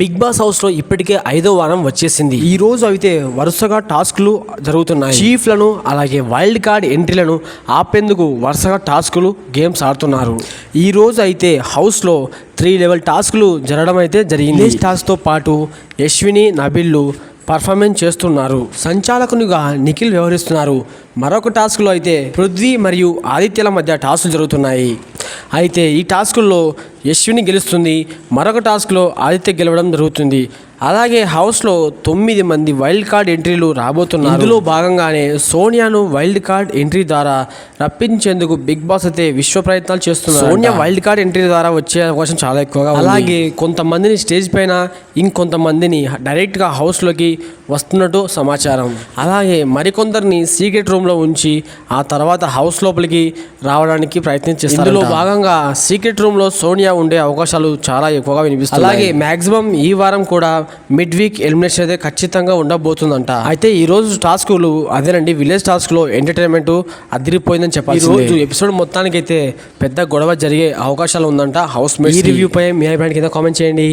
Big boss హౌస్లో ఇప్పటికే ఐదో వారం వచ్చేసింది. ఈ రోజు అయితే వరుసగా టాస్క్లు జరుగుతున్నాయి. చీఫ్లను అలాగే వైల్డ్ కార్డ్ ఎంట్రీలను ఆపేందుకు వరుసగా టాస్కులు గేమ్స్ ఆడుతున్నారు. ఈ రోజు అయితే హౌస్లో త్రీ లెవెల్ టాస్కులు జరగడం అయితే జరిగింది. టాస్క్తో పాటు యశ్విని నబిల్లు పర్ఫార్మెన్స్ చేస్తున్నారు. సంచాలకునిగా నిఖిల్ వ్యవహరిస్తున్నారు. మరొక టాస్క్లో అయితే పృథ్వీ మరియు ఆదిత్యల మధ్య టాస్కులు జరుగుతున్నాయి. అయితే ఈ టాస్కుల్లో యశ్విని గెలుస్తుంది. మరొక టాస్క్లో ఆదిత్య గెలవడం జరుగుతుంది. అలాగే హౌస్లో తొమ్మిది మంది వైల్డ్ కార్డ్ ఎంట్రీలు రాబోతున్నారు. ఇందులో భాగంగానే సోనియాను వైల్డ్ కార్డ్ ఎంట్రీ ద్వారా రప్పించేందుకు బిగ్ బాస్ అయితే విశ్వ ప్రయత్నాలు చేస్తున్నారు సోనియా వైల్డ్ కార్డ్ ఎంట్రీ ద్వారా వచ్చే అవకాశం చాలా ఎక్కువగా. అలాగే కొంతమందిని స్టేజ్ పైన ఇంకొంతమందిని డైరెక్ట్గా హౌస్లోకి వస్తున్నట్టు సమాచారం. అలాగే మరికొందరిని సీక్రెట్ రూమ్లో ఉంచి ఆ తర్వాత హౌస్ లోపలికి రావడానికి ప్రయత్నం చేస్తారు ఇందులో భాగంగా సీక్రెట్ రూమ్లో సోనియా ఉండే అవకాశాలు చాలా ఎక్కువగా వినిపిస్తాయి అలాగే మాక్సిమం ఈ వారం కూడా మిడ్ వీక్ ఎలిమినేషన్ అయితే ఖచ్చితంగా ఉండబోతుందంట. అయితే ఈ రోజు టాస్కులు అదేనండి విలేజ్ టాస్క్లో ఎంటర్టైన్మెంట్ అదిరిపోయిందని చెప్పాలి ఈ రోజు ఎపిసోడ్ మొత్తానికి అయితే పెద్ద గొడవ జరిగే అవకాశాలు ఉందంట. హౌస్ మేట్ ఈ రివ్యూ పై మీ అభిప్రాయం కింద కామెంట్ చేయండి.